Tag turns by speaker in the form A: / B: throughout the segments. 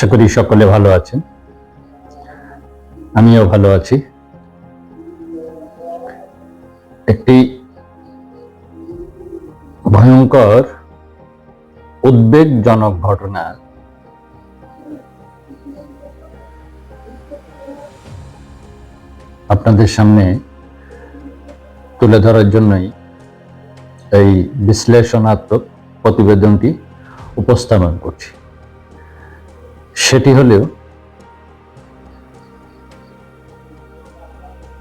A: আশা করি সকলে ভালো আছেন। আমিও ভালো আছি। একটি ভয়ঙ্কর, উদ্বেগজনক ঘটনা। আপনাদের সামনে তুলে ধরার জন্যই এই বিশ্লেষণাত্মক প্রতিবেদনটি উপস্থাপন করছি। সেটি হলেও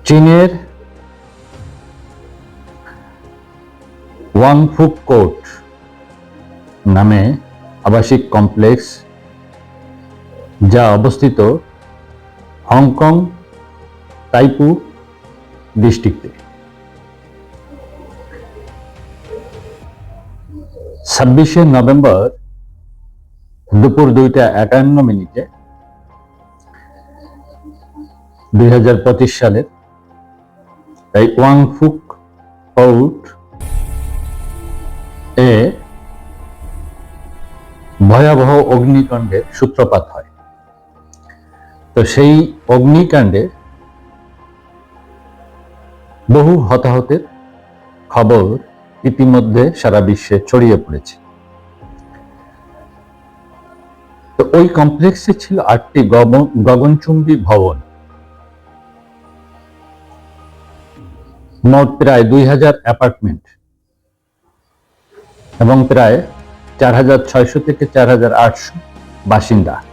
A: চীনের ওয়াংফুক কোর্ট নামে আবাসিক কমপ্লেক্স, যা অবস্থিত হংকং, তাইপু ডিস্ট্রিক্টে। ছাব্বিশে নভেম্বর দুপুর দুইটা একান্ন মিনিটে দুই হাজার পঁচিশ সালের এই ওয়াংফুক কোর্ট এ ভয়াবহ অগ্নিকাণ্ডের সূত্রপাত হয়। তো সেই অগ্নিকাণ্ডে বহু হতাহতের খবর ইতিমধ্যে সারা বিশ্বে ছড়িয়ে পড়েছে। তো ওই কমপ্লেক্সে ছিল আটটি গগন- গগনচুম্বী ভবন। মোট প্রায় দুই হাজার অ্যাপার্টমেন্ট এবং প্রায় চার হাজার ছয়শো থেকে চার হাজার আটশো বাসিন্দা।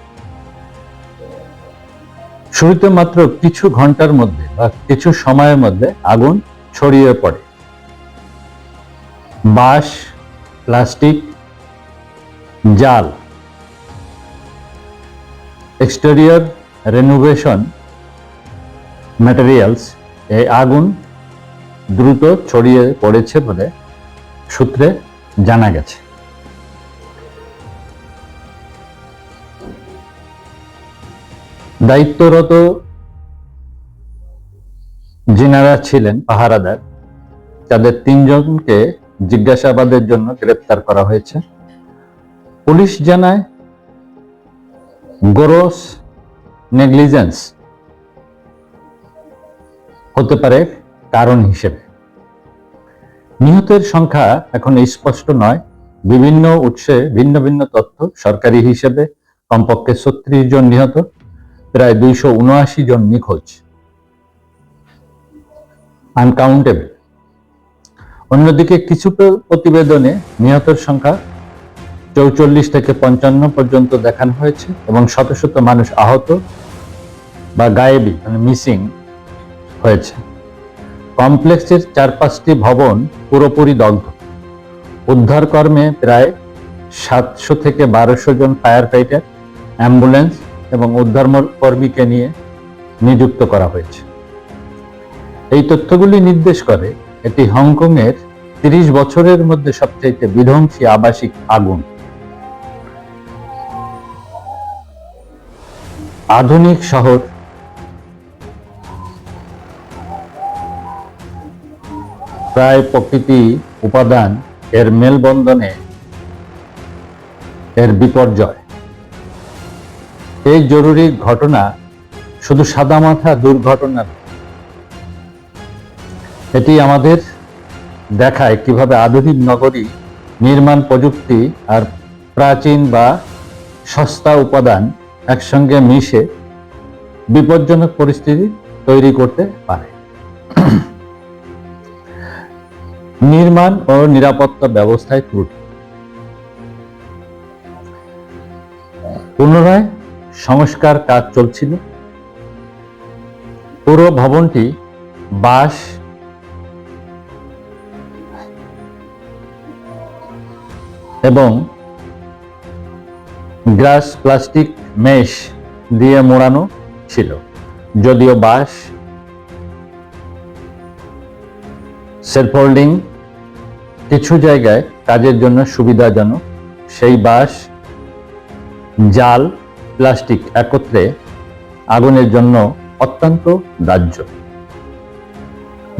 A: শুরুতে মাত্র কিছু ঘণ্টার মধ্যে বা কিছু সময়ের মধ্যে আগুন ছড়িয়ে পড়ে। বাঁশ, প্লাস্টিক, জাল এক্সটেরিয়র রেনোভেশন ম্যাটেরিয়ালস এই আগুন দ্রুত ছড়িয়ে পড়েছে বলে সূত্রে জানা গেছে। দায়িত্বরত যিনারা ছিলেন পাহারাদার, তাদের তিনজনকে জিজ্ঞাসাবাদের জন্য গ্রেপ্তার করা হয়েছে। পুলিশ জানায় গোরস নেগলিজেন্স হতে পারে কারণ হিসেবে। নিহতের সংখ্যা এখন স্পষ্ট নয়। বিভিন্ন উৎসে ভিন্ন ভিন্ন তথ্য সরকারি হিসেবে, কমপক্ষে ছত্রিশ জন নিহত, প্রায় দুইশো উনআশি জন নিখোঁজ। আনকাউন্টেবল অন্যদিকে কিছু প্রতিবেদনে নিহতের সংখ্যা চৌচল্লিশ থেকে পঞ্চান্ন পর্যন্ত দেখানো হয়েছে এবং শত শত মানুষ আহত বা গায়েবি মানে মিসিং হয়েছে। কমপ্লেক্সের চার পাঁচটি ভবন পুরোপুরি দগ্ধ। উদ্ধার কর্মে প্রায় সাতশো থেকে বারোশো জন ফায়ার ফাইটার, অ্যাম্বুলেন্স এবং উদ্ধার কর্মীকে নিয়ে নিযুক্ত করা হয়েছে। এই তথ্যগুলি নির্দেশ করে এটি হংকংয়ের তিরিশ বছরের মধ্যে সবচাইতে বিধ্বংসী আবাসিক আগুন। আধুনিক শহর। প্রায় প্রকৃতি উপাদান এর মেলবন্ধনে এর বিপর্যয়। এই জরুরি ঘটনা শুধু সাদামাথা দুর্ঘটনা এটি আমাদের দেখায় কীভাবে আধুনিক নগরী, নির্মাণ প্রযুক্তি আর প্রাচীন বা সস্তা উপাদান একসঙ্গে মিশে বিপজ্জনক পরিস্থিতি তৈরি করতে পারে। নির্মাণ ও নিরাপত্তা ব্যবস্থায় ত্রুটি। পুনরায় সংস্কার কাজ চলছিল। পুরো ভবনটি বাঁশ এবং গ্লাস প্লাস্টিক মেশ দিয়ে মোড়ানো ছিল, যদিও বাঁশ সেলফোল্ডিং কিছু জায়গায় কাজের জন্য সুবিধাজনক। সেই বাঁশ, জাল, প্লাস্টিক একত্রে আগুনের জন্য অত্যন্ত দাহ্য।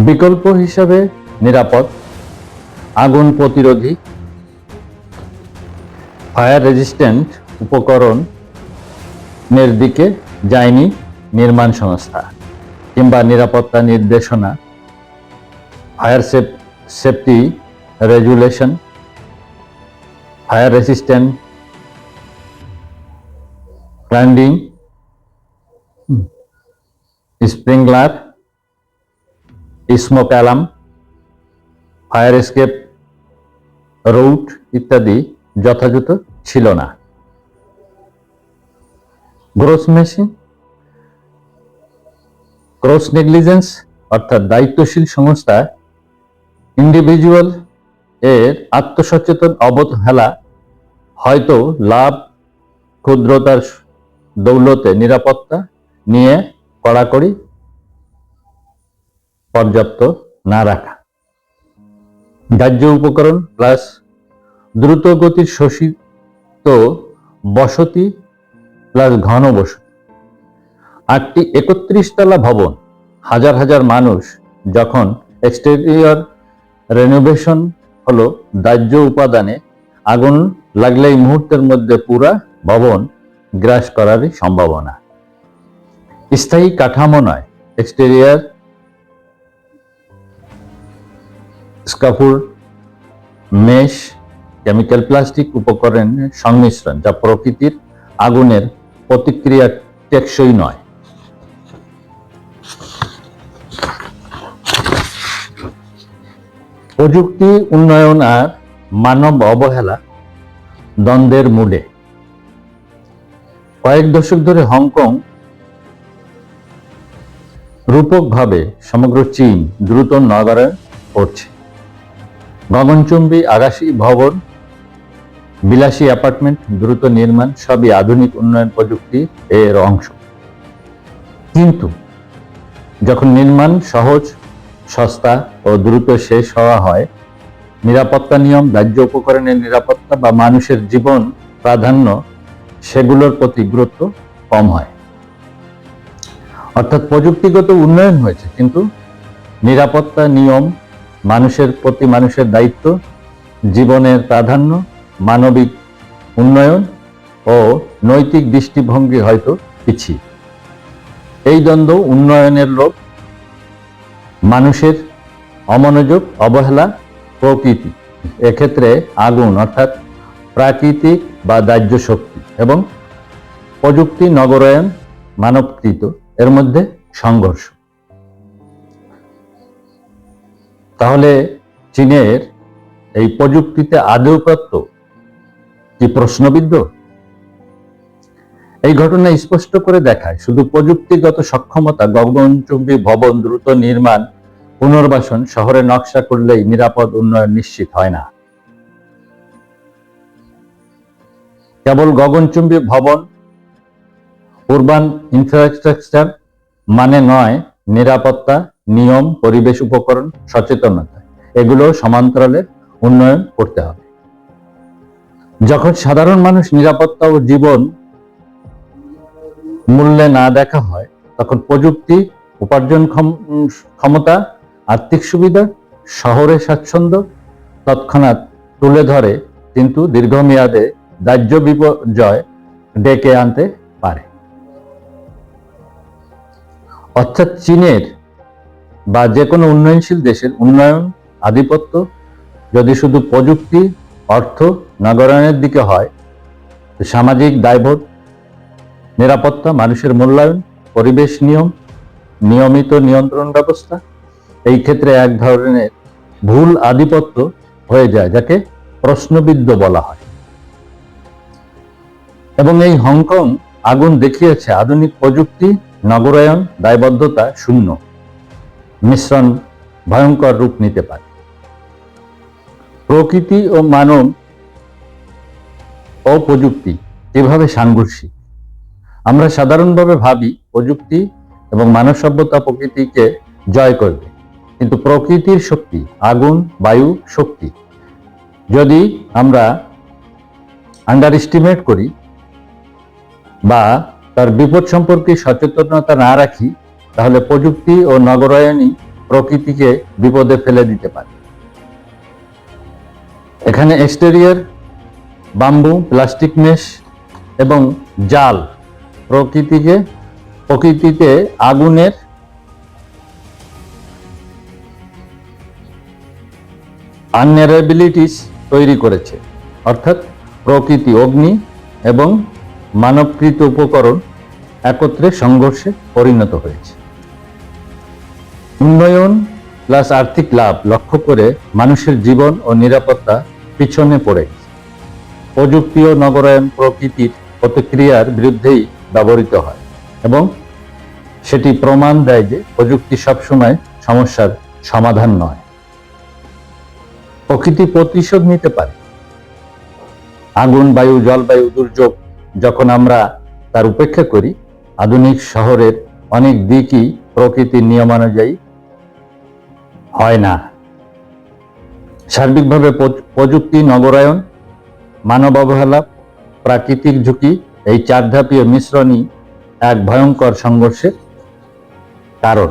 A: বিকল্প হিসাবে নিরাপদ আগুন প্রতিরোধী, ফায়ার রেজিস্ট্যান্ট উপকরণের দিকে যায়নি নির্মাণ সংস্থা কিংবা নিরাপত্তা নির্দেশনা fire safe safety resolution fire resistant climbing sprinkler smoke alarm fire escape route ইত্যাদি যথাযথ ছিল না। গ্রোস মেশিন ক্রস নেগলিজেন্স অর্থাৎ দায়িত্বশীল সংস্থা ইন্ডিভিজুয়াল এর আত্মসচেতন অবহেলা, হয়তো লাভ, ক্ষুদ্রতার দৌলতে নিরাপত্তা নিয়ে কড়াকড়ি পর্যাপ্ত না রাখা। দাহ্য উপকরণ প্লাস দ্রুত গতির শোষিত বসতি প্লাস ঘন বসতি আটটি একত্রিশ তলা ভবন, হাজার হাজার মানুষ যখন এক্সটেরিয়র রেনোভেশন হলো দাহ্য উপাদানে, আগুন লাগলেই মুহূর্তের মধ্যে পুরা ভবন গ্রাস করার সম্ভাবনা। স্থায়ী কাঠামো নয়, এক্সটেরিয়ার স্কাফুর মেশ, কেমিক্যাল, প্লাস্টিক উপকরণের সংমিশ্রণ যা প্রকৃতির আগুনের প্রতিক্রিয়া টেকসই নয়। প্রযুক্তি উন্নয়ন আর মানব অবহেলা দ্বন্দ্বের মূলে কয়েক দশক ধরে হংকং রূপকভাবে সমগ্র চীন দ্রুত নগরে করছে গগনচুম্বী আকাশী ভবন বিলাসী অ্যাপার্টমেন্ট, দ্রুত নির্মাণ, সবই আধুনিক উন্নয়ন প্রযুক্তি এর অংশ। কিন্তু যখন নির্মাণ সহজ, সস্তা ও দ্রুত শেষ হওয়া হয়, নিরাপত্তা নিয়ম দাহ্য উপকরণের নিরাপত্তা বা মানুষের জীবন প্রাধান্য, সেগুলোর প্রতি গুরুত্ব কম হয়। অর্থাৎ প্রযুক্তিগত উন্নয়ন হয়েছে, কিন্তু নিরাপত্তা নিয়ম, মানুষের প্রতি মানুষের দায়িত্ব, জীবনের প্রাধান্য মানবিক উন্নয়ন ও নৈতিক দৃষ্টিভঙ্গি হয়তো পিছিয়ে এই দ্বন্দ্ব উন্নয়নের লোক মানুষের অমনোযোগ, অবহেলা, প্রকৃতি, এক্ষেত্রে আগুন, অর্থাৎ প্রাকৃতিক বা দাহ্য শক্তি এবং প্রযুক্তি নগরায়ন, মানবকৃত, এর মধ্যে সংঘর্ষ। তাহলে চীনের এই প্রযুক্তিতে আদৌপ্রাপ্ত কি প্রশ্নবিদ্ধ? এই ঘটনা স্পষ্ট করে দেখায় শুধু প্রযুক্তিগত সক্ষমতা, গগনচুম্বী ভবন দ্রুত নির্মাণ, পুনর্বাসন, শহরে নকশা করলেই নিরাপদ উন্নয়ন নিশ্চিত হয় না। কেবল গগনচুম্বী ভবন, উরবান ইনফ্রাস্ট্রাকচার মানে নয়, নিরাপত্তা, নিয়ম, পরিবেশ উপকরণ, সচেতনতা। এগুলো সমান্তরালে উন্নয়ন করতে হবে। যখন সাধারণ মানুষ নিরাপত্তা ও জীবন মূল্যে না দেখা হয়, তখন প্রযুক্তি, উপার্জন ক্ষমতা, আর্থিক সুবিধা, শহরে স্বাচ্ছন্দ্য তৎক্ষণাৎ তুলে ধরে কিন্তু দীর্ঘমেয়াদে দাহ্য বিপর্যয় ডেকে আনতে পারে। অর্থাৎ চীনের বা যে কোনো উন্নয়নশীল দেশের উন্নয়ন আধিপত্য, যদি শুধু প্রযুক্তি, অর্থ নগরায়নের দিকে হয়। সামাজিক দায়বোধ, নিরাপত্তা, মানুষের মূল্যায়ন, পরিবেশ নিয়ম, নিয়মিত নিয়ন্ত্রণ ব্যবস্থা, এই ক্ষেত্রে এক ধরনের ভুল আধিপত্য হয়ে যায়, যাকে প্রশ্নবিদ্ধ বলা হয়। এবং এই হংকং আগুন দেখিয়েছে, আধুনিক প্রযুক্তি, নগরায়ন, দায়বদ্ধতা শূন্য। মিশ্রণ ভয়ঙ্কর রূপ নিতে পারে। প্রকৃতি ও মানব ও প্রযুক্তি এভাবে সাংঘর্ষিক। আমরা সাধারণভাবে ভাবি প্রযুক্তি এবং মানব সভ্যতা প্রকৃতিকে জয় করবে। কিন্তু প্রকৃতির শক্তি, আগুন, বায়ু, শক্তি, যদি আমরা আন্ডার এস্টিমেট করি বা তার বিপদ সম্পর্কে সচেতনতা না রাখি, তাহলে প্রযুক্তি ও নগরায়নই প্রকৃতিকে বিপদে ফেলে দিতে পারে। এখানে এক্সটেরিয়ার বাম্বু, প্লাস্টিক মেশ এবং জাল প্রকৃতিকে, প্রকৃতিতে আগুনের আননেরাবিলিটিস তৈরি করেছে, অর্থাৎ প্রকৃতি অগ্নি এবং মানবকৃত উপকরণ একত্রে সংঘর্ষে পরিণত হয়েছে উন্নয়ন প্লাস আর্থিক লাভ লক্ষ্য করে মানুষের জীবন ও নিরাপত্তা পিছনে পড়ে। প্রযুক্তি ও নগরায়ন প্রকৃতির প্রতিক্রিয়ার বিরুদ্ধেই ব্যবহৃত হয় এবং সেটি প্রমাণ দেয় যে প্রযুক্তি সবসময় সমস্যার সমাধান নয়। প্রকৃতি প্রতিশোধ নিতে পারে। আগুন, বায়ু, জলবায়ু দুর্যোগ যখন আমরা তার উপেক্ষা করি, আধুনিক শহরের অনেক দিকই প্রকৃতির নিয়মানুযায়ী হয় না। সার্বিকভাবে প্রযুক্তি নগরায়ন মানব অবহেলা, প্রাকৃতিক ঝুঁকি, এই চার ধাপীয় মিশ্রণই এক ভয়ঙ্কর সংঘর্ষের কারণ।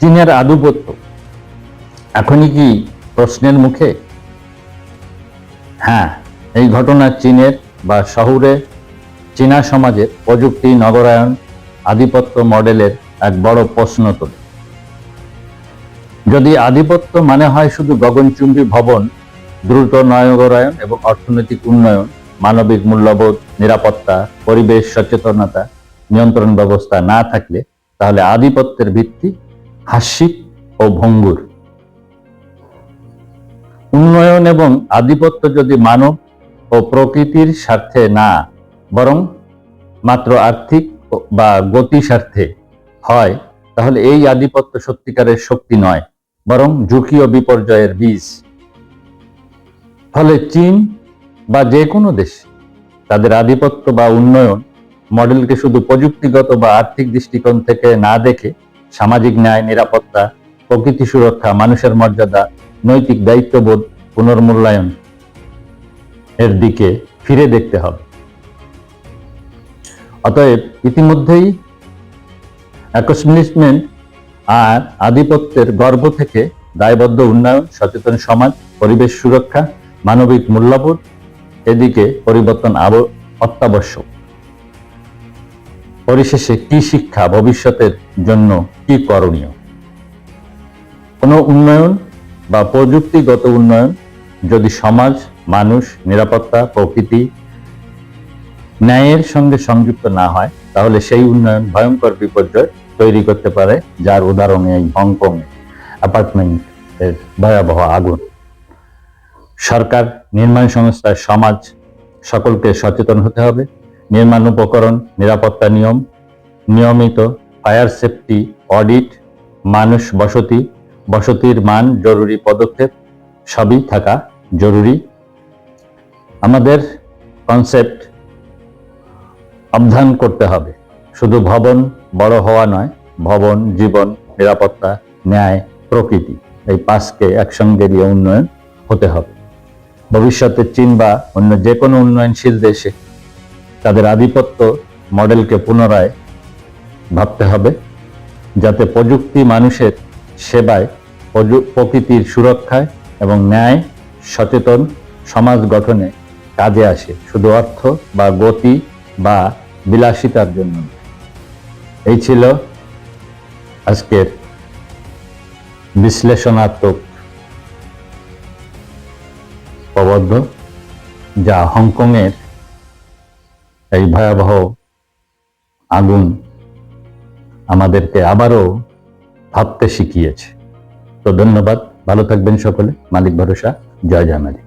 A: চীনের আধিপত্য। এখনই কি প্রশ্নের মুখে? হ্যাঁ এই ঘটনা চীনের বা শহুরে চীনা সমাজের প্রযুক্তি, নগরায়ন আধিপত্য মডেলের এক বড় প্রশ্ন তোলে। যদি আধিপত্য মানে হয় শুধু গগনচুম্বী ভবন, দ্রুত নগরায়ন এবং অর্থনৈতিক উন্নয়ন, মানবিক মূল্যবোধ, নিরাপত্তা, পরিবেশ সচেতনতা, নিয়ন্ত্রণ ব্যবস্থা না থাকলে, তাহলে আধিপত্যের ভিত্তি হাস্যিক ও ভঙ্গুর। উন্নয়ন এবং আধিপত্য যদি মানব ও প্রকৃতির স্বার্থে না, বরং মাত্র আর্থিক বা গতি স্বার্থে হয়, তাহলে এই আধিপত্য সত্যিকারের শক্তি নয়, বরং ঝুঁকি ও বিপর্যয়ের বীজ। ফলে চীন বা যে কোনো দেশ, তাদের আধিপত্য বা উন্নয়ন মডেলকে শুধু প্রযুক্তিগত বা আর্থিক দৃষ্টিকোণ থেকে না দেখে সামাজিক ন্যায়, নিরাপত্তা, প্রকৃতি সুরক্ষা, মানুষের মর্যাদা, নৈতিক দায়িত্ববোধ, পুনর্মূল্যায়ন এর দিকে ফিরে দেখতে হবে। অতএব ইতিমধ্যেই অ্যাকসমিলিশমেন্ট আর আধিপত্যের গর্ভ থেকে দায়বদ্ধ উন্নয়ন, সচেতন সমাজ, পরিবেশ সুরক্ষা, মানবিক মূল্যবোধ এদিকে পরিবর্তন অত্যাবশ্যক। পরিশেষে কি শিক্ষা ভবিষ্যতের জন্য কি করণীয়? কোনো উন্নয়ন বা প্রযুক্তিগত উন্নয়ন যদি সমাজ, মানুষ, নিরাপত্তা, প্রকৃতি ন্যায়ের সঙ্গে সংযুক্ত না হয়, তাহলে সেই উন্নয়ন ভয়ঙ্কর বিপর্যয় তৈরি করতে পারে, যার উদাহরণ এই হংকং অ্যাপার্টমেন্ট এর ভয়াবহ আগুন। সরকার, নির্মাণ সংস্থা, সমাজ সকলকে সচেতন হতে হবে। নির্মাণ উপকরণ, নিরাপত্তা নিয়ম, নিয়মিত ফায়ার সেফটি অডিট মানুষ বসতি, বসতির মান, জরুরি পদক্ষেপ, সবই থাকা জরুরি। আমাদের কনসেপ্ট অবধান করতে হবে। শুধু ভবন বড় হওয়া নয়, ভবন, জীবন, নিরাপত্তা, ন্যায়, প্রকৃতি, এই পাঁচকে একসঙ্গে নিয়ে উন্নয়ন হতে হবে। ভবিষ্যতে চীন বা অন্য যে কোনো উন্নয়নশীল দেশে তাদের আধিপত্য মডেলকে পুনরায় ভাবতে হবে, যাতে প্রযুক্তি মানুষের সেবায় প্রকৃতির সুরক্ষায় এবং ন্যায়, সচেতন সমাজ গঠনে কাজে আসে। শুধু অর্থ বা গতি বা বিলাসিতার জন্য। এই ছিল আজকের বিশ্লেষণাত্মক প্রবদ্ধ যা হংকংয়ের এই ভয়াবহ আগুন আমাদেরকে আবারও ভাবতে শিখিয়েছে। তো ধন্যবাদ, ভালো থাকবেন সকলে। মালিক ভরসা, জয় জানালি